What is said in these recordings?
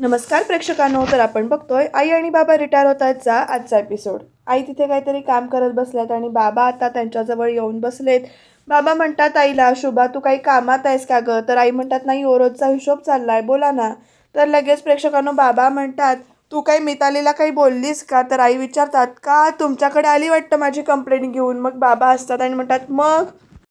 नमस्कार प्रेक्षकांनो तर आपण बघतोय आई आणि बाबा रिटायर होत आहेतचा आजचा एपिसोड आई तिथे काहीतरी काम करत बसल्यात आणि बाबा आता त्यांच्याजवळ येऊन बसलेत. बाबा म्हणतात आईला शुभा तू काही कामात आहेस का गं? तर आई म्हणतात नाही हो, ओरोजचा हिशोब चाललाय बोला ना. तर लगेच प्रेक्षकांनो बाबा म्हणतात तू काही मितालीला काही बोललीस का? तर आई विचारतात का? तुमच्याकडे आली वाटतं माझी कंप्लेंट घेऊन? मग बाबा असतात आणि म्हणतात मग?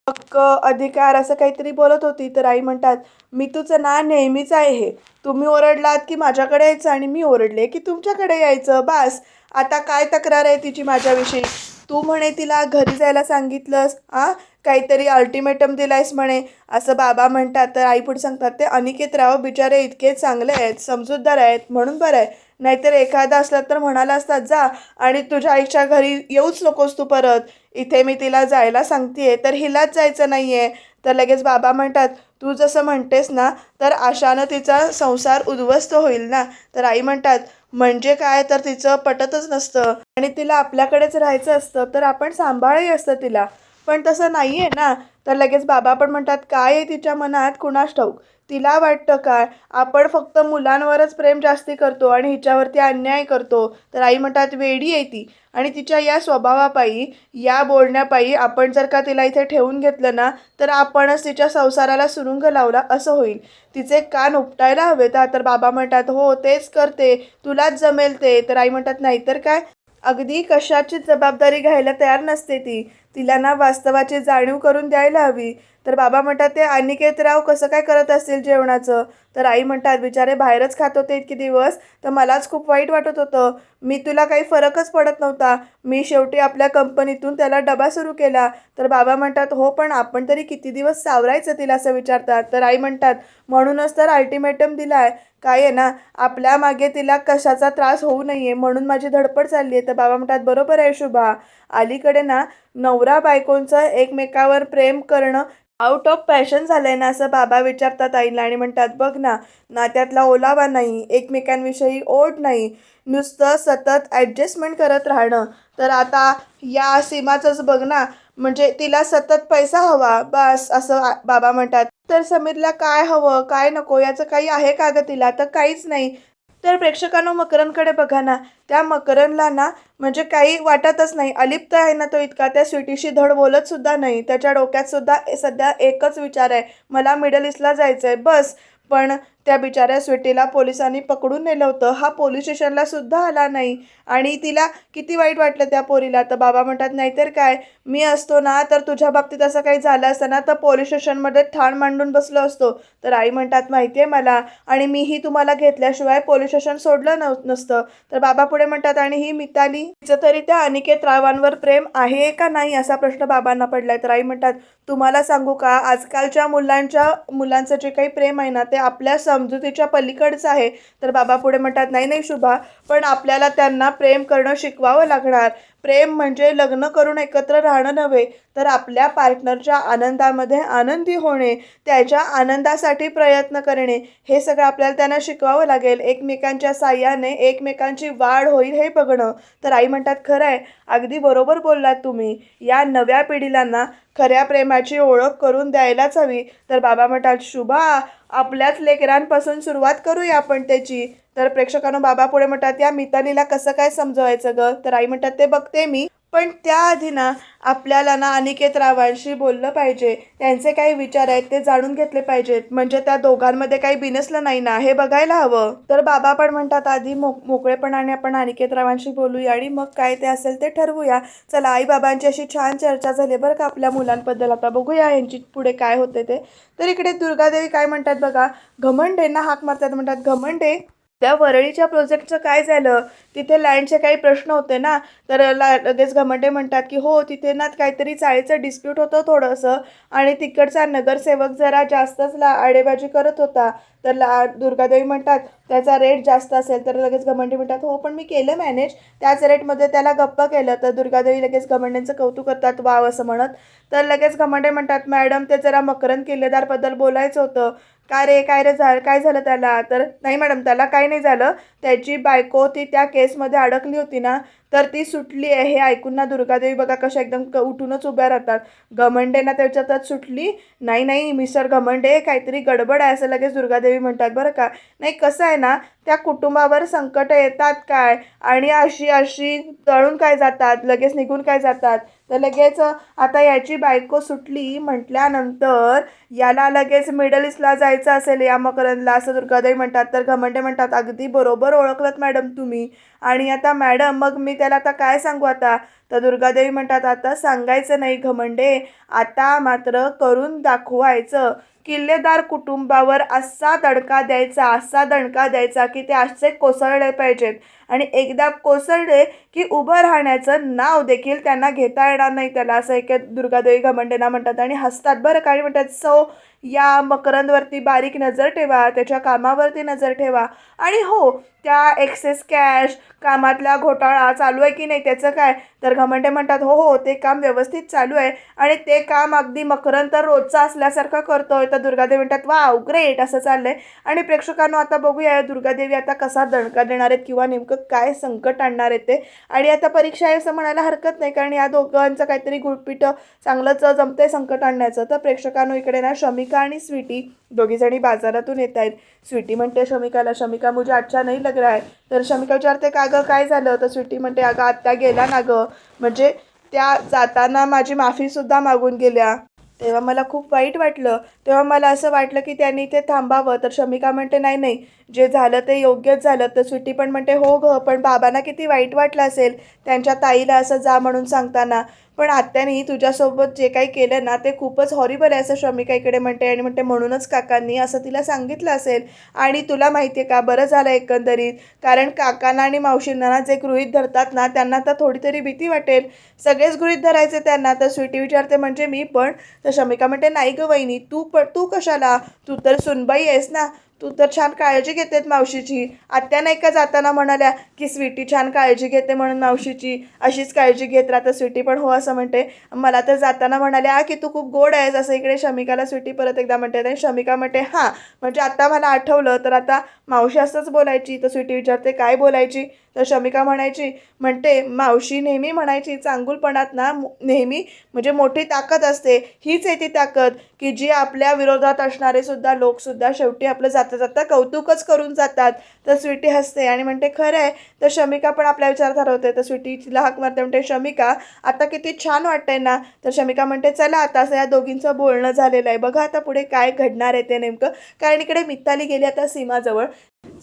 हक्क अधिकार असं काहीतरी बोलत होती. तर आई म्हणतात मी तुझं ना नेहमीच आहे. हे तुम्ही ओरडलात की माझ्याकडे यायचं आणि मी ओरडले की तुमच्याकडे यायचं. बास आता काय तक्रार आहे तिची माझ्याविषयी? तू म्हणे तिला घरी जायला सांगितलंस. आ? काहीतरी अल्टिमेटम दिलायस म्हणे. असं बाबा म्हणतात. तर आई पुढे सांगतात ते अनिकेत राव बिचारे इतके चांगले आहेत समजूतदार आहेत म्हणून बरं आहे. नाहीतर एखादा असला तर म्हणाला असतात जा आणि तुझ्या आईच्या घरी येऊच नकोस तू परत. इथे मी तिला जायला सांगतेय तर हिलाच जायचं नाही आहे तर लगेच बाबा म्हणतात तू जसं म्हणतेस ना तर आशानं तिचा संसार उद्ध्वस्त होईल ना. तर आई म्हणतात म्हणजे काय? तर तिचं पटतच नसतं आणि तिला आपल्याकडेच राहायचं असतं तर आपण सांभाळही असतं तिला. पण तसं नाही आहे ना. तर लगेच बाबा पण म्हणतात काय आहे तिच्या मनात? कुणास ठाऊक? तिला वाटतं काय? आपण फक्त मुलांवरच प्रेम जास्ती करतो आणि हिच्यावरती अन्याय करतो. तर आई म्हणतात वेडी आहे ती. आणि तिच्या या स्वभावापायी या बोलण्यापायी आपण जर का तिला इथे ठेवून घेतलं ना तर आपणच तिच्या संसाराला सुरुंग लावला असं होईल. तिचे कान उपटायला हवेत तर बाबा म्हणतात हो तेच करते. तुलाच जमेल ते. तर आई म्हणतात नाही तर काय? अगदी कशाचीच जबाबदारी घ्यायला तयार नसते ती. तिला ना वास्तवाची जाणीव करून द्यायला हवी. तर बाबा म्हणतात ते अनिकेतराव कसं काय करत असतील जेवणाचं? तर आई म्हणतात बिचारे बाहेरच खात होते इतके दिवस तर मलाच खूप वाईट वाटत होतं. मी तुला काही फरकच पडत नव्हता. मी शेवटी आपल्या कंपनीतून त्याला डबा सुरू केला. तर बाबा म्हणतात हो पण आपण तरी किती दिवस सावरायचं तिला? असं विचारतात. तर आई म्हणतात म्हणूनच तर अल्टिमेटम दिला आहे काय आहे ना आपल्या मागे तिला कशाचा त्रास होऊ नये म्हणून माझी धडपड चालली आहे. तर बाबा म्हणतात बरोबर आहे शुभा. अलीकडे ना नवरा बायकोंचं एकमेकावर प्रेम करणं आउट ऑफ पॅशन झालं आहे ना असं बाबा विचारतात आईला आणि म्हणतात बघ ना नात्यातला ओलावा नाही एकमेकांविषयी ओढ नाही नुसतं सतत ॲडजस्टमेंट करत राहणं. तर आता या सीमाचंच बघ ना म्हणजे तिला सतत पैसा हवा बस असं बाबा म्हणतात. तर समीरला काय हवं काय नको याचं काही आहे का गं तिला? तर काहीच नाही. तर प्रेक्षकांनो मकरनकडे बघा ना त्या मकरनला ना म्हणजे काही वाटतच नाही. अलिप्त आहे ना तो इतका. त्या स्वीटीशी धड बोलत सुद्धा नाही. त्याच्या डोक्यात सुद्धा ए- सध्या एकच विचार आहे. मला मिडल ईस्टला जायचं आहे बस. पण त्या बिचाऱ्या स्वीटीला पोलिसांनी पकडून नेलं होतं. हा पोलीस स्टेशनला सुद्धा आला नाही. आणि तिला किती वाईट वाटलं त्या पोरीला. तर बाबा म्हणतात नाहीतर काय? मी असतो ना तर तुझ्या बाबतीत असं काही झालं असतं ना तर पोलीस स्टेशनमध्ये ठाण मांडून बसलो असतो. तर आई म्हणतात माहिती आहे मला. आणि मीही तुम्हाला घेतल्याशिवाय पोलीस स्टेशन सोडलं नव नसतं. तर बाबा पुढे म्हणतात आणि ही मिताली तिचं तरी त्या अनिकेत रावांवर प्रेम आहे का नाही असा प्रश्न बाबांना पडलाय. तर आई म्हणतात तुम्हाला सांगू का? आजकालच्या मुलांच्या मुलांचं जे काही प्रेम आहे ना ते आपल्या समजुतीच्या पलीकडचं आहे. तर बाबा पुढे म्हणतात नाही नाही शुभा पण आपल्याला त्यांना प्रेम करणं शिकवावं लागणार. प्रेम म्हणजे लग्न करून एकत्र राहणं नव्हे तर आपल्या पार्टनरच्या आनंदामध्ये आनंदी होणे त्याच्या आनंदासाठी प्रयत्न करणे. हे सगळं आपल्याला त्यांना शिकवावं लागेल. एकमेकांच्या साह्याने एकमेकांची वाढ होईल हे बघणं. तर आई म्हणतात खरं आहे. अगदी बरोबर बोललात तुम्ही. या नव्या पिढीला ना खऱ्या प्रेमाची ओळख करून द्यायलाच हवी. तर बाबा म्हणतात शुभा आपल्याच लेकरांपासून सुरुवात करूया आपण त्याची. तर प्रेक्षकांनो बाबा पुढे म्हणतात या मितालीला कसं काय समजवायचं ग? तर आई म्हणतात ते बघते मी. पण त्याआधी ना आपल्याला ना अनिकेत रावांशी बोललं पाहिजे. त्यांचे काही विचार आहेत ते जाणून घेतले पाहिजेत. म्हणजे त्या दोघांमध्ये काही बिनसलं नाही ना हे बघायला हवं. तर बाबा पण म्हणतात आधी मो मोकळेपणाने आपण अनिकेत रावांशी बोलूया आणि मग काय ते असेल ते ठरवूया. चला आई बाबांची अशी छान चर्चा झाली बरं का आपल्या मुलांबद्दल. आता बघूया यांची पुढे काय होते ते. तर इकडे दुर्गादेवी काय म्हणतात बघा घमंडेंना हाक मारतात म्हणतात घमंडे त्या वरळीच्या प्रोजेक्टचं काय झालं? तिथे लँडचे काही प्रश्न होते ना? तर ला लगेच घमंडे म्हणतात की हो तिथे ना काहीतरी चाळीचं डिस्प्यूट होतं थोडंसं आणि तिकडचा नगरसेवक जरा जास्तच ला आडेबाजी करत होता. तर ला दुर्गादेवी म्हणतात त्याचा रेट जास्त असेल. तर लगेच घमंडे म्हणतात हो पण मी केलं मॅनेज त्याच रेटमध्ये त्याला गप्प केलं. तर दुर्गादेवी लगेच घमंडेंचं कौतुक करतात वाव असं म्हणत. तर लगेच घमंडे म्हणतात मॅडम ते जरा मकरंद किल्लेदारबद्दल बोलायचं होतं. काय रे काय रे झालं काय झालं त्याला? तर नाही मॅडम त्याला काय नाही झालं. त्याची बायको ती त्या केसमध्ये अडकली होती ना तर ती सुटली आहे. हे ऐकून ना दुर्गादेवी बघा कशा एकदम क उठूनच उभ्या राहतात. घमंडे ना त्याच्यातच सुटली. नाही नाही मिस्टर घमंडे काहीतरी गडबड आहे असं लगेच दुर्गादेवी म्हणतात बरं का. नाही कसं आहे ना त्या कुटुंबावर संकट येतात काय? आणि अशी अशी तळून काय जातात? लगेच निघून काय जातात? तर लगेच आता याची बायको सुटली म्हटल्यानंतर याला लगेच मिडल ईस्टला जायचं असेल. या मकरंदला असं दुर्गादेवी म्हणतात तर घमंडे म्हणतात अगदी बरोबर ओळखलत मॅडम तुम्ही. आणि आता मॅडम मग मी त्याला आता काय सांगू आता? तर दुर्गादेवी म्हणतात आता सांगायचं नाही घमंडे आता मात्र करून दाखवायचं. किल्लेदार कुटुंबावर असा दणका द्यायचा असा दणका द्यायचा की ते असे कोसळले पाहिजेत. आणि एकदा कोसळले की उभं राहण्याचं नाव देखील त्यांना घेता येणार नाही. त्याला असं एक दुर्गादेवी घमंडेना म्हणतात आणि हसतात. बरं काय म्हणतात? सो या मकरंदवरती बारीक नजर ठेवा त्याच्या कामावरती नजर ठेवा. आणि हो त्या एक्सेस कॅश कामातला घोटाळा चालू आहे की नाही त्याचं काय? तर घमंडे म्हणतात हो हो ते काम व्यवस्थित चालू आहे. आणि ते काम अगदी मकरंद तर रोजचा असल्यासारखं करतोय. तर दुर्गादेवी म्हणतात वा ग्रेट असं चाललं आहे आणि प्रेक्षकांनो आता बघूया दुर्गादेवी आता कसा दणका देणार आहेत किंवा नेमकं काय संकट आणणार आहे ते. आणि आता परीक्षा आहे असं म्हणायला हरकत नाही कारण या दोघांचं काहीतरी गुळपीट चांगलंच जमतंय संकट आणण्याचं. तर प्रेक्षकांनो इकडे ना शमिका आणि स्वीटी दोघीजणी बाजारातून येत आहेत. स्वीटी म्हणते शमिकाला शमिका मुझे अच्छा नाही लग रहा है. तर शमिका विचारते का गं काय झालं? तर स्वीटी म्हणते अगं आत्या गेल्या ना गं. म्हणजे त्या जाताना माझी माफीसुद्धा मागून गेल्या. तेव्हा मला खूप वाईट वाटलं. तेव्हा मला असं वाटलं की त्यांनी इथे थांबावं. तर शमिका म्हणते नाही नाही जे झालं ते योग्यच झालं. तर स्वीटी पण म्हणते हो गं पण बाबांना किती वाईट वाटलं असेल त्यांच्या ताईला असं जा म्हणून सांगताना. पण आत्याने तुझ्यासोबत जे काही केलं ना ते खूपच हॉरिबल आहे असं शमिका इकडे म्हणते आणि म्हणते म्हणूनच काकांनी असं तिला सांगितलं असेल. आणि तुला माहिती आहे का बरं झालं एकंदरीत. कारण काकांना आणि मावशींना जे गृहीत धरतात ना त्यांना तर थोडी तरी भीती वाटेल. सगळेच गृहीत धरायचे त्यांना. तर स्वीटी विचारते म्हणजे मी पण तर शमिका म्हणते नाही गं वहिनी तू पण तू कशाला? तू तर सुनबाई आहेस ना. तू तर छान काळजी घेतेत मावशीची. आत्या नाही का जाताना म्हणाल्या की स्वीटी छान काळजी घेते म्हणून मावशीची. अशीच काळजी घेत राहतं स्वीटी पण हो असं म्हणते. मला तर जाताना म्हणाल्या की तू खूप गोड आहेस असं इकडे शमिकाला स्वीटी परत एकदा म्हणते. आणि शमिका म्हणते हां म्हणजे आत्ता मला आठवलं तर आता मावशी असंच बोलायची. तर स्वीटी विचारते काय बोलायची? तर शमिका म्हणायची म्हणते मावशी नेहमी म्हणायची चांगुलपणात ना नेहमी म्हणजे मोठी ताकद असते. हीच आहे ती ताकद की जी आपल्या विरोधात असणारे सुद्धा लोकसुद्धा शेवटी आपलं जाता जाता कौतुकच करून जातात. तर स्वीटी हसते आणि म्हणते खरं आहे. तर शमिका पण आपल्या विचार हरवते. तर स्वीटी तिला हाक मारते म्हणते शमिका आता किती छान वाटतंय ना. तर शमिका म्हणते चला आता असं या दोघींचं बोलणं झालेलं आहे. बघा आता पुढे काय घडणार आहे ते नेमकं. कारण इकडे मिताली गेली आता सीमाजवळ.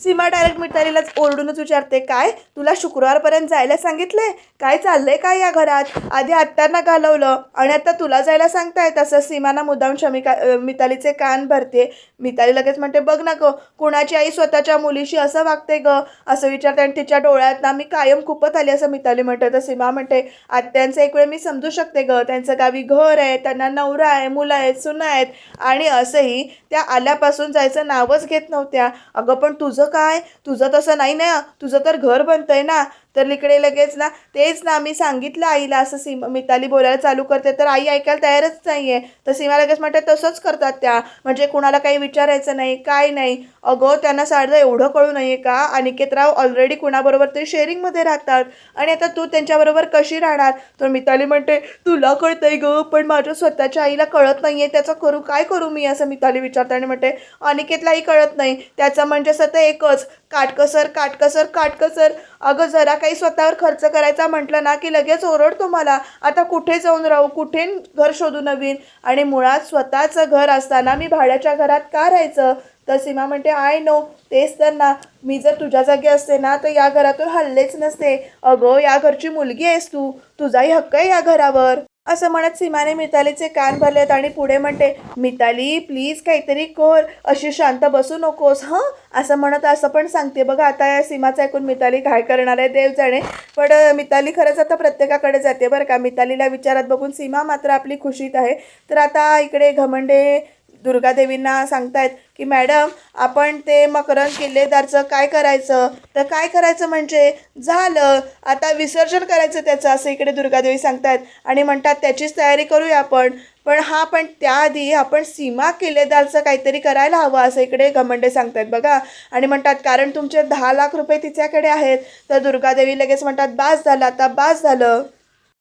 सीमा डायरेक्ट मितालीलाच ओरडूनच विचारते काय? तुला शुक्रवारपर्यंत जायला सांगितलंय? काय चाललंय काय या घरात? आधी आत्यांना घालवलं आणि आता तुला जायला सांगताय तसं सीमाना मुद्दाम शमिका मितालीचे कान भरते. मिताली लगेच म्हणते बघ ना ग कुणाची आई स्वतःच्या मुलीशी असं वागते ग? असं विचारते आणि तिच्या डोळ्यात ना मी कायम खूपच आली असं मिताली म्हणते. तर सीमा म्हणते आत्यांचं एक वेळ मी समजू शकते ग. त्यांचं गावी घर आहे त्यांना नवरा आहे मुलं आहेत सुना आहेत आणि असंही त्या आल्यापासून जायचं नावच घेत नव्हत्या. अगं पण तुझं काय? तुझं तसं नाही ना. तुझं तर घर बनतंय ना. तर इकडे लगेच ना तेच ना मी सांगितलं आईला असं सीमा मिताली बोलायला चालू करते. तर आई ऐकायला तयारच नाही आहे तर सीमा लगेच म्हणते तसंच करतात त्या. म्हणजे कुणाला काही विचारायचं नाही काय नाही. अगं त्यांना साडं एवढं कळू नये का? अनिकेतराव ऑलरेडी कुणाबरोबर तरी शेअरिंगमध्ये राहतात. आणि आता तू त्यांच्याबरोबर कशी राहणार? तर मिताली म्हणते तुला कळतं आहे गं पण माझ्या स्वतःच्या आईला कळत नाही आहे त्याचं करू काय करू मी? असं मिताली विचारते आणि म्हणते अनिकेतलाही कळत नाही. त्याचं म्हणजे सतत एकच. काटकसर काटकसर काटकसर. अगं जरा काही स्वतःवर खर्च करायचा म्हटलं ना की लगेच ओरडतो मला. आता कुठे जाऊन राहू? कुठे घर शोधू नवीन? आणि मुळात स्वतःचं घर असताना मी भाड्याच्या घरात का राहायचं? तर सीमा म्हणते आय नो तेच तर ना. मी जर तुझ्या जागी असते ना तर या घरातून हल्लेच नसते. अगं या घरची मुलगी आहेस तू. तुझाही हक्क आहे या घरावर. असं म्हणत सीमाने मितालीचे कान भरलेत आणि पुढे म्हणते मिताली प्लीज काहीतरी कर. अशी शांत बसू नकोस हं? असं म्हणत असं पण सांगते. बघा आता या सीमाचं ऐकून मिताली काय करणार आहे देव जाणे. पण मिताली खरंच आता प्रत्येकाकडे जाते बरं का. मितालीला विचारात बघून सीमा मात्र आपली खुशीत आहे. तर आता इकडे घमंडे दुर्गादेवींना सांगतायत की मॅडम आपण ते मकरंद किल्लेदारचं काय करायचं? तर काय करायचं म्हणजे झालं. आता विसर्जन करायचं त्याचं असं इकडे दुर्गादेवी सांगतायत. आणि म्हणतात त्याचीच तयारी करूया आपण. पण हा पण त्याआधी आपण सीमा किल्लेदारचं काहीतरी करायला हवं असं इकडे घमंडे सांगतायत बघा. आणि म्हणतात कारण तुमचे दहा लाख रुपये तिच्याकडे आहेत. तर दुर्गादेवी लगेच म्हणतात बास झालं आता बास झालं.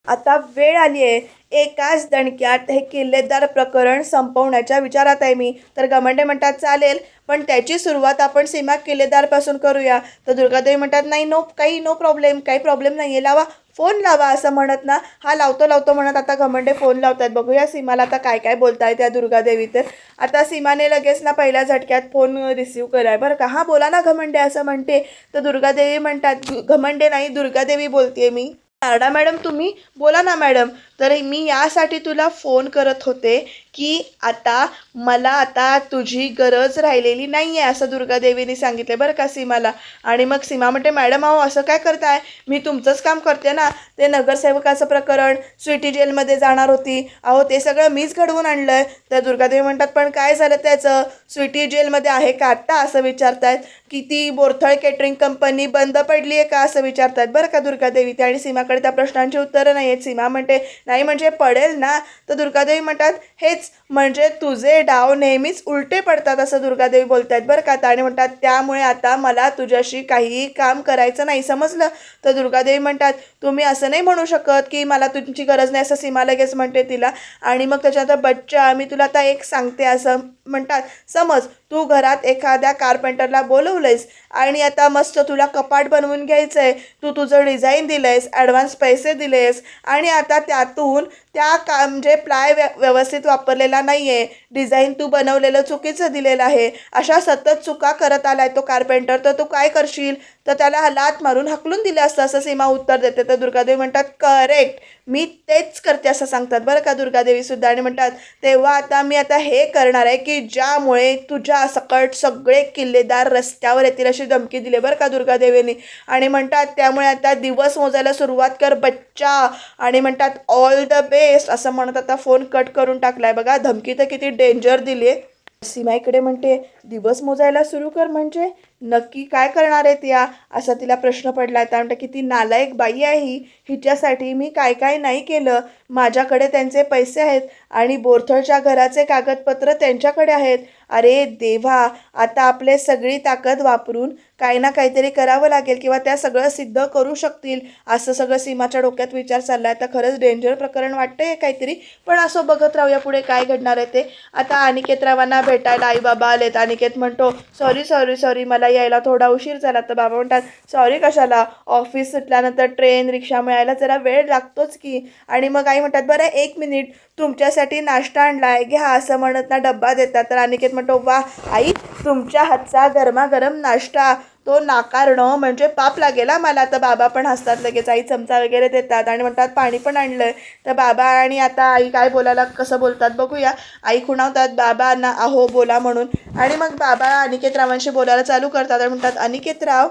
आता वेळ आली आहे. एकाच दणक्यात हे किल्लेदार प्रकरण संपवण्याच्या विचारात आहे मी. तर गमंडे म्हणतात चालेल पण त्याची सुरुवात आपण सीमा किल्लेदारपासून करूया. तर दुर्गादेवी म्हणतात नाही नो काही नो प्रॉब्लेम काही प्रॉब्लेम नाही आहे लावा फोन लावा असं म्हणत ना हा लावतो लावतो म्हणत आता घमंडे फोन लावतात बघूया सीमाला आता काय काय बोलताय त्या दुर्गादेवी तर. आता सीमाने लगेच ना पहिल्या झटक्यात फोन रिसीव कराय बरं का? हां बोला ना घमंडे असं म्हणते. तर दुर्गादेवी म्हणतात घमंडे नाही दुर्गादेवी बोलते मी. शारदा मॅडम तुम्ही बोला ना मॅडम. तर मी यासाठी तुला फोन करत होते की आता मला आता तुझी गरज राहिलेली नाही आहे असं दुर्गादेवीने सांगितलं बरं का सीमाला. आणि मग सीमा म्हणते मॅडम अहो असं काय करताय? मी तुमचंच काम करते ना. ते नगरसेवकाचं प्रकरण स्वीटी जेलमध्ये जाणार होती. अहो ते सगळं मीच घडवून आणलं आहे तर दुर्गादेवी म्हणतात पण काय झालं त्याचं? स्वीटी जेलमध्ये आहे का आत्ता? असं विचारतायत. की ती बोरथळ केटरिंग कंपनी बंद पडली आहे का? असं विचारतात बरं का दुर्गादेवी? ते आणि सीमाकडे त्या प्रश्नांची उत्तरं नाही आहेत सीमा म्हणते नाही म्हणजे पडेल ना? तर दुर्गादेवी म्हणतात हेच म्हणजे तुझे डाव नेहमीच उलटे पडतात असं दुर्गादेवी बोलत आहेत बरं का? आता आणि म्हणतात त्यामुळे आता मला तुझ्याशी काहीही काम करायचं नाही समजलं? तर दुर्गादेवी म्हणतात तुम्ही असं नाही म्हणू शकत की मला तुमची गरज नाही असं सीमा लगेच म्हणते तिला. आणि मग त्याच्यानंतर बच्चा मी तुला आता एक सांगते असं म्हणतात समज तू घरात एखाद्या कारपेंटरला बोलवलंयस आणि आता मस्त तुला कपाट बनवून घ्यायचं आहे तू तुझं डिझाईन दिलं आहेस ॲडव्हान्स पैसे दिलेस आणि आता त्यातून त्या का म्हणजे प्लाय व्य व्यवस्थित वापरलेला नाही आहे डिझाईन तू बनवलेलं चुकीचं दिलेलं आहे. अशा सतत चुका करत आलाय तो कारपेंटर. तर तू काय करशील? तर त्याला लात मारून हकलून दिलं असतं असं सीमा उत्तर देते. तर दुर्गादेवी म्हणतात करेक्ट मी तेच करते असं सांगतात बरं का दुर्गादेवीसुद्धा आणि म्हणतात तेव्हा आता मी आता हे करणार आहे की ज्यामुळे तुझ्या सकट सगळे किल्लेदार रस्त्यावर येतील अशी धमकी दिली बरं का दुर्गादेवीने. आणि म्हणतात त्यामुळे आता दिवस मोजायला सुरुवात कर बच्चा. आणि म्हणतात ऑल द बे बेस्ट असं म्हणत आता फोन कट करून टाकलाय. बघा धमकी तर किती डेंजर दिली आहे. सीमाईकडे म्हणते दिवस मोजायला सुरू कर म्हणजे? नक्की काय करणार आहेत या? असा तिला प्रश्न पडला त्या म्हणते किती नालायक बाई आहे ही. हिच्यासाठी मी काय काय नाही केलं. माझ्याकडे त्यांचे पैसे आहेत आणि बोरथळच्या घराचे कागदपत्र त्यांच्याकडे आहेत. अरे देवा आता आपले सगळी ताकद वापरून काही ना काहीतरी करावं लागेल किंवा त्या सगळं सिद्ध करू शकतील असं सगळं सीमाच्या डोक्यात विचार चालला आहे तर खरंच डेंजर प्रकरण वाटतं आहे काहीतरी पण असं बघत राहूया पुढे काय घडणार आहे ते. आता अनिकेतरावांना भेटायला आई बाबा आलेत. अनिकेत म्हणतो सॉरी सॉरी सॉरी मला यायला थोडा उशीर झाला. तर बाबा म्हणतात सॉरी कशाला? ऑफिस सुटल्यानंतर ट्रेन रिक्षा मिळायला जरा वेळ लागतोच की. आणि मग आई म्हणतात बरं एक मिनिट तुमच्यासाठी नाश्ता आणलाय. घ्या असं म्हणत ना डब्बा देतात. तर अनिकेत म्हणतो वा आई तुमच्या हातचा गरमागरम नाश्ता. तो नाकारणं म्हणजे पाप लागेल मला. तर बाबा पण हसतात लगेच. आई चमचा वगैरे देतात आणि म्हणतात पाणी पण आणलं आहे तर बाबा आणि आता आई काय बोलायला कसं बोलतात बघूया. आई खुणावतात बाबा ना अहो बोला म्हणून. आणि मग बाबा अनिकेतरावांशी बोलायला चालू करतात आणि म्हणतात अनिकेतराव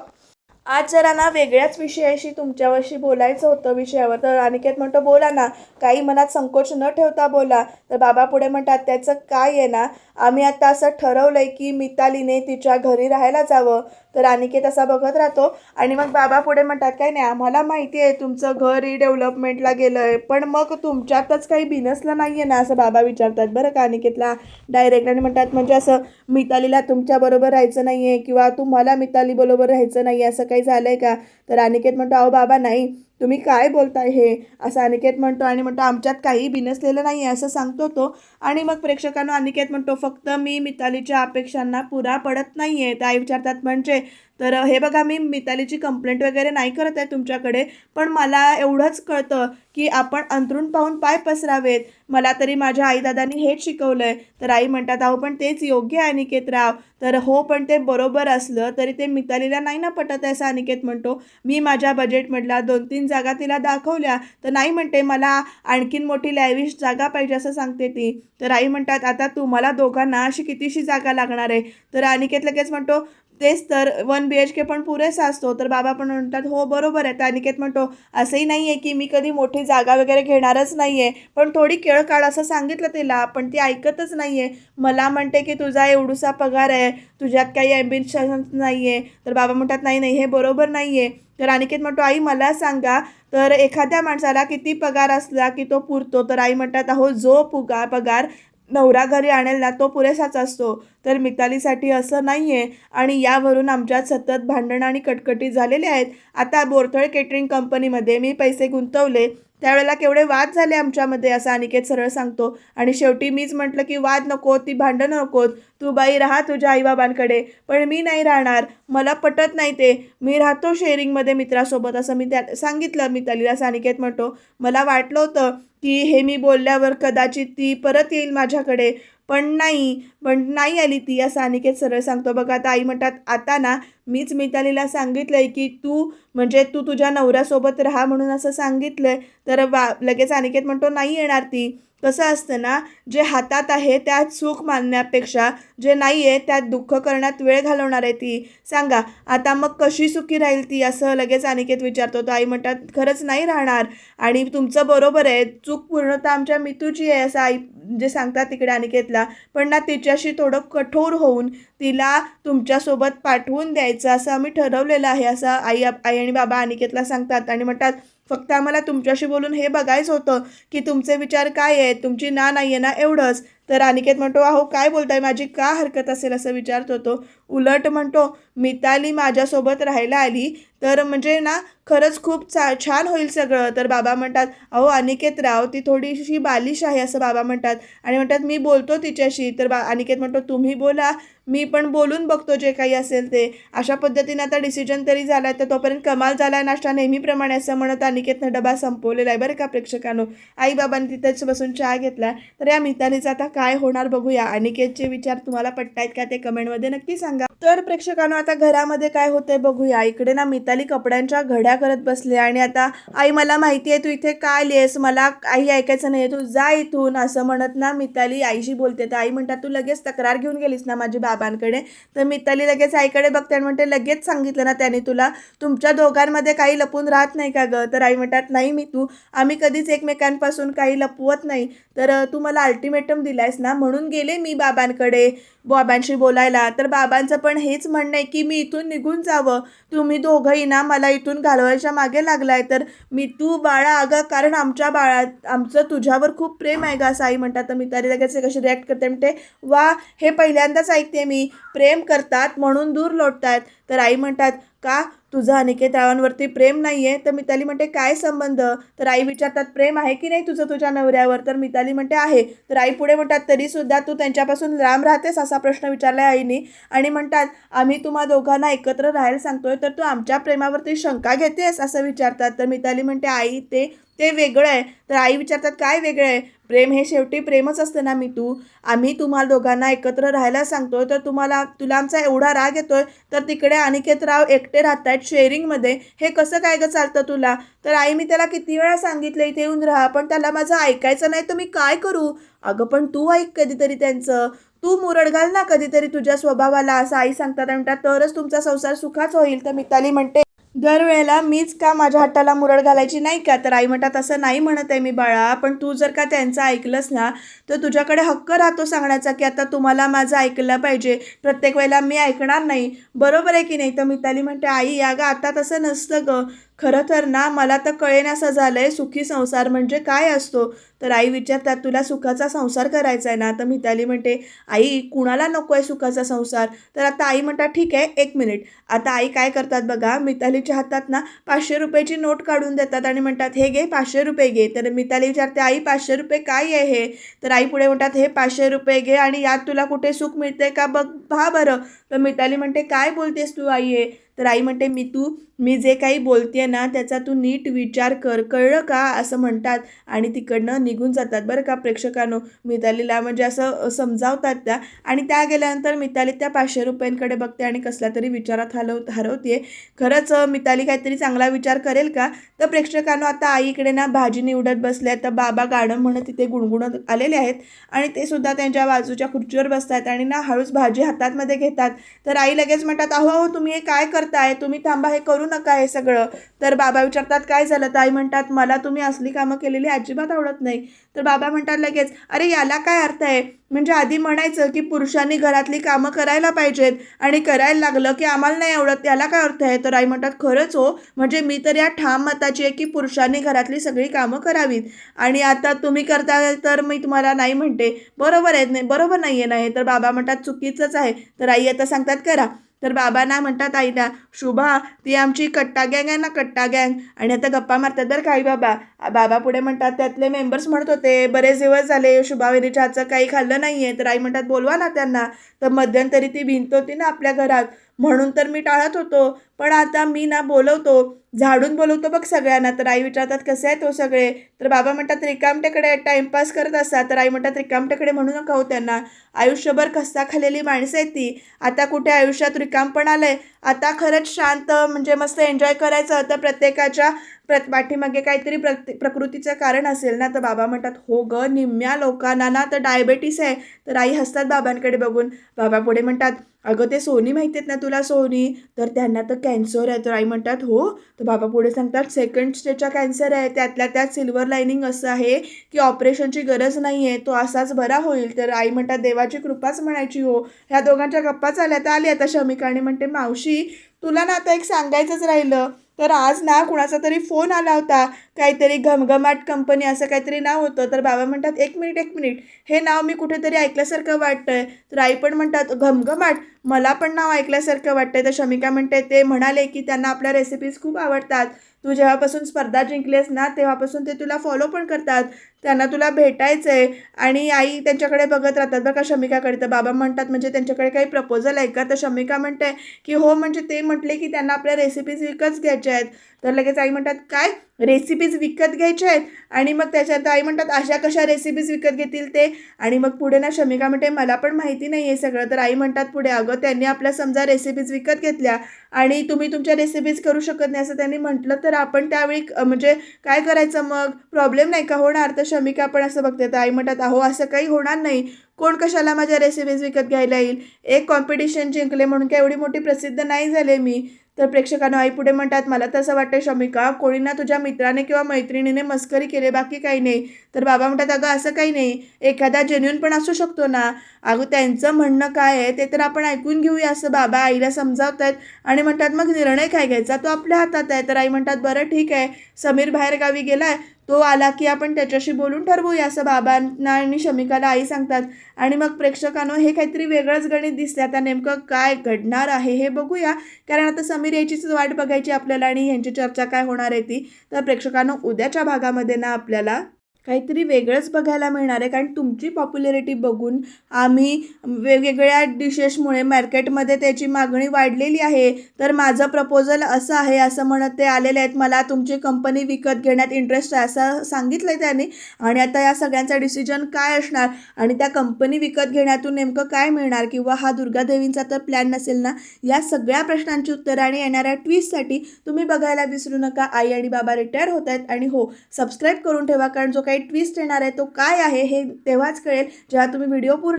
आज जरा ना वेगळ्याच विषयाशी तुमच्याशी बोलायचं होतं विषयावर. तर अनिकेत म्हणतो बोला ना. काही मनात संकोच न ठेवता बोला. तर बाबा पुढे म्हणतात त्याचं काय आहे ना? आम्ही आता असं ठरवलं आहे की मितालीने तिच्या घरी राहायला जावं. तर अनिकेत असा बघत राहतो. आणि मग बाबा पुढे म्हणतात काय नाही आम्हाला माहिती आहे तुमचं घर रिडेव्हलपमेंटला गेलं आहे पण मग तुमच्यातच काही बिनसलं नाही आहे ना? असं बाबा विचारतात. बरं का अनिकेतला? डायरेक्ट आणि म्हणतात म्हणजे असं मितालीला तुमच्याबरोबर राहायचं नाही आहे किंवा तुम्हाला मितालीबरोबर राहायचं नाही आहे असं काही झालं आहे का? तर अनिकेत म्हणतो अहो बाबा नाही. तुम्ही काय बोलताय हे? असं अनिकेत म्हणतो आणि म्हणतो आमच्यात काही बिनसलेलं नाही आहे असं सांगतो तो. आणि मग प्रेक्षकांना अनिकेत म्हणतो फक्त मी मितालीच्या अपेक्षांना पुरा पडत नाही आहे त्या विचारतात म्हणजे तर हे बघा मी मितालीची कंप्लेंट वगैरे नाही करत आहे तुमच्याकडे पण मला एवढंच कळतं की आपण अंतरून पाहून पाय पसरावेत. मला तरी माझ्या आईदादांनी हेच शिकवलं आहे तर आई म्हणतात अहो पण तेच योग्य आहे अनिकेत राव तर हो पण ते बरोबर असलं तरी ते मितालीला नाही ना पटत आहे असं अनिकेत म्हणतो. मी माझ्या बजेटमधला दोन तीन जागा तिला दाखवल्या. तर नाही म्हणते मला आणखीन मोठी लॅविश जागा पाहिजे असं सांगते ती. तर आई म्हणतात आता तुम्हाला दोघांना अशी कितीशी जागा लागणार आहे? तर अनिकेत लगेच म्हणतो तेच तर वन बी एच के पण पुरेसा असतो. तर बाबा पण म्हणतात हो बरोबर आहे. तर अनिकेत म्हणतो असंही नाही आहे की मी कधी मोठी जागा वगैरे घेणारच नाही आहे पण थोडी केळ काढ असं सांगितलं तिला पण ती ऐकतच नाही आहे मला म्हणते की तुझा एवढूसा पगार आहे तुझ्यात काही ॲम्बिशन नाही आहे तर बाबा म्हणतात नाही नाही हे बरोबर नाही आहे तर अनिकेत म्हणतो आई मला सांगा तर एखाद्या माणसाला किती पगार असला की तो पुरतो? तर आई म्हणतात अहो जो पुगा पगार नवरा घरी आणेल ना तो पुरेसाच असतो. तर मितालीसाठी असं नाही आहे आणि यावरून आमच्यात सतत भांडणं आणि कटकटी झालेले आहेत. आता बोरथळ केटरिंग कंपनीमध्ये मी पैसे गुंतवले. त्यावेळेला केवढे वाद झाले आमच्यामध्ये असं अनिकेत सरळ सांगतो. आणि शेवटी मीच म्हटलं की वाद नको ती भांडणं नकोत. तू बाई राहा तुझ्या आईबाबांकडे. पण मी नाही राहणार. मला पटत नाही ते. मी राहतो शेअरिंगमध्ये मित्रासोबत. असं मी त्या सांगितलं मितालीला असं अनिकेत म्हणतो मला वाटलं होतं की हे मी बोलल्यावर कदाचित ती परत येईल माझ्याकडे. पण नाही. पण नाही आली ती. असं अनिकेत सरळ सांगतो. बघा आता आई म्हणतात आता ना मीच मितालीला सांगितलं आहे की तू म्हणजे तू तुझ्या नवऱ्यासोबत राहा म्हणून असं सांगितलं आहे तर वा लगेच अनिकेत म्हणतो नाही येणार ती. कसं असतं ना जे हातात आहे त्यात सुख मानण्यापेक्षा जे नाही आहे त्यात दुःख करण्यात वेळ घालवणार आहे ती. सांगा आता मग कशी सुखी राहील ती? असं लगेच अनिकेत विचारतो. तर आई म्हणतात खरंच नाही राहणार. आणि तुमचं बरोबर आहे. चूक पूर्णतः आमच्या मितूची आहे असं आई जे सांगतात तिकडे अनिकेतला. पण ना तिच्याशी थोडं कठोर होऊन तिला तुमच्यासोबत पाठवून द्यायचं असं आम्ही ठरवलेलं आहे असं आई आई आणि बाबा अनिकेतला सांगतात आणि म्हणतात फक्त आम्हाला तुमच्याशी बोलून हे बघायचं होतं की तुमचे विचार काय आहेत तुमची ना नाही आहे ना एवढंच. तर अनिकेत म्हणतो अहो काय बोलताय माझी का हरकत असेल? असं विचारत तो. उलट म्हणतो मिताली माझ्यासोबत राहायला आली तर म्हणजे ना खरंच खूप चा छान होईल सगळं. तर बाबा म्हणतात अहो अनिकेत राव ती थोडीशी बालिश आहे असं बाबा म्हणतात. आणि म्हणतात मी बोलतो तिच्याशी. तर बा अनिकेत म्हणतो तुम्ही बोला मी पण बोलून बघतो जे काही असेल ते. अशा पद्धतीनं आता डिसिजन तरी झाला आहे तर तोपर्यंत कमाल झाला आहे नाश्ता नेहमीप्रमाणे असं म्हणत अनिकेतनं डबा संपवलेला आहे बरं का प्रेक्षकांनो. आईबाबांनी तिथेच बसून चहा घेतला. तर या मितालीचं आता काय होणार बघूया. अनिकेतचे विचार तुम्हाला पटतायत का ते कमेंटमध्ये नक्की सांगा. तर प्रेक्षकांनो आता घरामध्ये काय होतंय बघूया. इकडे ना हाताली कपड्यांच्या घड्या करत बसले आणि आता आई मला माहिती आहे तू इथे का आलीयस? मला काही ऐकायचं नाही तू जा इथून असं म्हणत ना मिताली आईशी बोलते. तर आई म्हणतात तू लगेच तक्रार घेऊन गेलीस ना माझी बाबांकडे? तर मिताली लगेच आईकडे बघते आणि म्हणते लगेच सांगितलं ना त्याने तुला. तुमच्या दोघांमध्ये काही लपून राहत नाही का गं? तर आई म्हणतात नाही मी तू आम्ही कधीच एकमेकांपासून काही लपवत नाही. तर तू मला अल्टिमेटम दिलायस ना? म्हणून गेले मी बाबांकडे बाबांशी बोलायला. तर बाबांचं पण हेच म्हणणं आहे की मी इथून निघून जावं. तुम्ही दोघंही ना मला इथून घालवायच्या मागे लागलाय तर मी तू बाळा अगं कारण आमच्या बाळा आमचं तुझ्यावर खूप प्रेम आहे का असं आई म्हणतात. तर मिताली लगेच कशी रिॲक्ट करते म्हणते वा हे पहिल्यांदाच ऐकते मी. प्रेम करतात म्हणून दूर लोटतात. तर आई म्हणतात का? तुझं अनिकेत रावांवरती प्रेम नाही आहे तर मिताली म्हणते काय संबंध? तर आई विचारतात प्रेम आहे की नाही तुझं तुझ्या नवऱ्यावर? तर मिताली म्हणते आहे. तर आई पुढे म्हणतात तरीसुद्धा तू त्यांच्यापासून लांब राहतेस? असा प्रश्न विचारला आईने. आणि म्हणतात आम्ही तुम्हा दोघांना एकत्र राहायला सांगतोय तर तू आमच्या प्रेमावरती शंका घेतेस? असं विचारतात. तर मिताली म्हणते आई ते ते वेगळं आहे. तर आई विचारतात काय वेगळं आहे? प्रेम हे शेवटी प्रेमच असतं ना मी तू आम्ही तुम्हाला दोघांना एकत्र राहायला सांगतोय तर तुम्हाला तुला आमचा एवढा राग येतोय तर तिकडे अनिकेत राव एकटे राहत आहेत शेअरिंगमध्ये हे कसं काय गं चालतं तुला? तर आई मी त्याला किती वेळा सांगितलं इथे येऊन राहा पण त्याला माझं ऐकायचं नाही तर मी काय करू? अगं पण तू ऐक कधीतरी त्यांचं. तू मुरड घाल ना कधीतरी तुझ्या स्वभावाला असं आई सांगतात आणि म्हणतात तरच तुमचा संसार सुखाच होईल तर मिताली म्हणते दरवेळेला मीच का माझ्या हाताला मुरड घालायची नाही का? तर आई म्हणतात असं नाही म्हणत आहे मी बाळा. पण तू जर का त्यांचं ऐकलंस ना तर तुझ्याकडे हक्क राहतो सांगण्याचा की आता तुम्हाला माझं ऐकलं पाहिजे. प्रत्येक वेळेला मी ऐकणार नाही. बरोबर आहे की नाही? तर मिताली म्हणते आई या गं आता तसं नसतं गं. खरं तर ना मला तर कळेनासं झालं आहे सुखी संसार म्हणजे काय असतो? तर आई विचारतात तुला सुखाचा संसार करायचा आहे ना? तर मिताली म्हणते आई कुणाला नको आहे सुखाचा संसार? तर आता आई म्हणतात ठीक आहे एक मिनिट. आता आई काय करतात बघा मितालीच्या हातात ना पाचशे रुपयाची नोट काढून देतात आणि म्हणतात हे घे पाचशे रुपये घे. तर मिताली विचारते आई पाचशे रुपये काय आहे हे? तर आई पुढे म्हणतात हे पाचशे रुपये घे आणि यात तुला कुठे सुख मिळते का बघ पहा बरं. तर मिताली म्हणते काय बोलतेस तू आई आहे तर आई म्हणते मी तू मी जे काही बोलते ना त्याचा तू नीट विचार कर कळलं का? असं म्हणतात आणि तिकडनं निघून जातात बरं का प्रेक्षकांनो. मितालीला म्हणजे असं समजावतात त्या. आणि त्या गेल्यानंतर मिताली त्या पाचशे रुपयांकडे बघते आणि कसला तरी विचारात हलव हरवते खरंच मिताली काहीतरी चांगला विचार करेल का? तर प्रेक्षकांनो आता आईकडे ना भाजी निवडत बसल्या तर बाबा गाणं म्हणत तिथे गुणगुणत आलेले आहेत. आणि ते सुद्धा त्यांच्या बाजूच्या खुर्चीवर बसतात आणि ना हळूच भाजी हातातमध्ये घेतात. तर आई लगेच म्हणतात अहो अहो तुम्ही हे काय करता करताय तुम्ही थांबा हे करू नका हे सगळं. तर बाबा विचारतात काय झालं? तर आई म्हणतात मला तुम्ही असली कामं केलेली अजिबात आवडत नाही. तर बाबा म्हणतात लगेच अरे याला काय अर्थ आहे? म्हणजे आधी म्हणायचं की पुरुषांनी घरातली कामं करायला पाहिजेत आणि करायला लागलं की आम्हाला नाही आवडत याला काय अर्थ आहे? तर आई म्हणतात खरंच हो म्हणजे मी तर या ठाम मताची आहे की पुरुषांनी घरातली सगळी कामं करावीत. आणि आता तुम्ही करता तर मी तुम्हाला नाही म्हणते. बरोबर आहे नाही बरोबर नाही आहे नाही. तर बाबा म्हणतात चुकीचंच आहे. तर आई आता सांगतात करा. तर बाबा ना म्हणतात आईला शुभा ती आमची कट्टा गँग आहे ना कट्टा गँग. आणि आता गप्पा मारतात तर काही बाबा बाबा पुढे म्हणतात त्यातले मेंबर्स म्हणत होते बरेच दिवस झाले शुभावेरीच्या हातचं काही खाल्लं नाही आहे तर आई म्हणतात बोलवा ना त्यांना. तर मध्यंतरी ती भिंत होती ना आपल्या घरात म्हणून तर मी टाळत होतो. पण आता मी ना बोलवतो. झाडून बोलवतो बघ सगळ्यांना. तर आई विचारतात कसे आहे तो हो सगळे? तर बाबा म्हणतात रिकामटेकडे टाइमपास करत असतात तर आई म्हणतात रिकामटेकडे म्हणू नका हो त्यांना. आयुष्यभर खस्ता खालेली माणसं आहेत ती. आता कुठे आयुष्यात रिकाम पण आलंय? आता खरंच शांत म्हणजे मस्त एन्जॉय करायचं. तर प्रत्येकाच्या प्र पाठीमागे काहीतरी प्रत प्रकृतीचं कारण असेल ना? तर बाबा म्हणतात हो ग निम्म्या लोकांना ना तर डायबेटीस आहे. तर आई हसतात बाबांकडे बघून. बाबा पुढे म्हणतात अगं ते सोनी माहिती आहेत ना तुला सोनी? तर त्यांना तर कॅन्सर आहे. तर आई म्हणतात हो. तर बाबा पुढे सांगतात सेकंड स्टेजचा कॅन्सर आहे. त्यातल्या त्यात सिल्वर लाईनिंग असं आहे की ऑपरेशनची गरज नाही आहे तो असाच बरा होईल. तर आई म्हणतात देवाची कृपाच म्हणायची हो. ह्या दोघांच्या गप्पा चालल्या तर आली आता शमिका आणि म्हणते मावशी तुला ना आता एक सांगायचंच राहिलं. तर आज ना कुणाचा तरी फोन आला होता. काहीतरी घमघमाट कंपनी असं काहीतरी नाव होतं. तर बाबा म्हणतात एक मिनिट एक मिनिट. हे नाव मी कुठेतरी ऐकल्यासारखं वाटतंय. तर आई पण म्हणतात घमघमाट? मला पण नाव ऐकल्यासारखं वाटते तर शमिका म्हणते ते म्हणाले की त्यांना आपल्या रेसिपीज खूप आवडतात. तू जेव्हापासून स्पर्धा जिंकलेस ना तेव्हापासून ते तुला फॉलो पण करतात. त्यांना तुला भेटायचं आहे आणि आई त्यांच्याकडे बघत राहतात बघा शमिकाकडे. तर बाबा म्हणतात म्हणजे त्यांच्याकडे काही प्रपोजल आहे का? तर शमिका म्हणते की हो म्हणजे ते म्हटले की त्यांना आपल्या रेसिपीज विकत घ्यायच्या आहेत. तर लगेच आई म्हणतात काय? रेसिपीज विकत घ्यायच्या आहेत. आणि मग त्याच्यात आई म्हणतात अशा कशा रेसिपीज विकत घेतील ते? आणि मग पुढे ना शमिका म्हणते मला पण माहिती नाही आहे सगळं. तर आई म्हणतात पुढे अगं त्यांनी आपल्या समजा रेसिपीज विकत घेतल्या आणि तुम्ही तुमच्या रेसिपीज करू शकत नाही असं त्यांनी म्हटलं. तर आपण त्यावेळी म्हणजे काय करायचं मग? प्रॉब्लेम नाही का होणार? तर शमिका पण असं बघते. तर आई म्हणतात अहो असं काही होणार नाही. कोण कशाला माझ्या रेसिपीज विकत घ्यायला येईल? एक कॉम्पिटिशन जिंकले म्हणून काय एवढी मोठी प्रसिद्ध नाही झाले मी. तर प्रेक्षकांना आई पुढे म्हणतात मला तसं वाटतं शमिका कोणी ना तुझ्या मित्राने किंवा मैत्रिणीने मस्करी केले बाकी काही नाही. तर बाबा म्हणतात अगं असं काही नाही. एखादा जेन्युन पण असू शकतो ना. अगं त्यांचं म्हणणं काय आहे ते तर आपण ऐकून घेऊया. असं बाबा आईला समजावत आहेत आणि म्हणतात मग निर्णय काय घ्यायचा? तो आपल्या हातात आहे. तर आई म्हणतात बरं ठीक आहे. समीर बाहेरगावी गेला आहे तो आला की आपण त्याच्याशी बोलून ठरवूया असं बाबांना आणि शमिकाला आई सांगतात. आणि मग प्रेक्षकांनो हे काहीतरी वेगळंच गणित दिसलं आता नेमकं काय घडणार आहे हे बघूया. कारण आता समीर याचीच वाट बघायची आपल्याला आणि ह्यांची चर्चा काय होणार आहे ती. तर प्रेक्षकांनो उद्याच्या भागामध्ये ना आपल्याला काहीतरी वेगळंच बघायला मिळणार आहे. कारण तुमची पॉप्युलॅरिटी बघून आम्ही वेगवेगळ्या डिशेसमुळे मार्केटमध्ये त्याची मागणी वाढलेली आहे. तर माझं प्रपोजल असं आहे असं म्हणत ते आलेले आहेत. मला तुमची कंपनी विकत घेण्यात इंटरेस्ट आहे असं सांगितलं आहे त्यांनी. आणि आता या सगळ्यांचा डिसिजन काय असणार? आणि त्या कंपनी विकत घेण्यातून नेमकं काय मिळणार? किंवा हा दुर्गादेवींचा तर प्लॅन नसेल ना? या सगळ्या प्रश्नांची उत्तरं आणि येणाऱ्या ट्विस्टसाठी तुम्ही बघायला विसरू नका. आई आणि बाबा रिटायर होत आहेत. आणि हो सबस्क्राईब करून ठेवा. कारण जो काही ट्विस्ट येणार आहे तो काय आहे हे तेव्हाच कळेल जेव्हा तुम्ही व्हिडिओ पूर्ण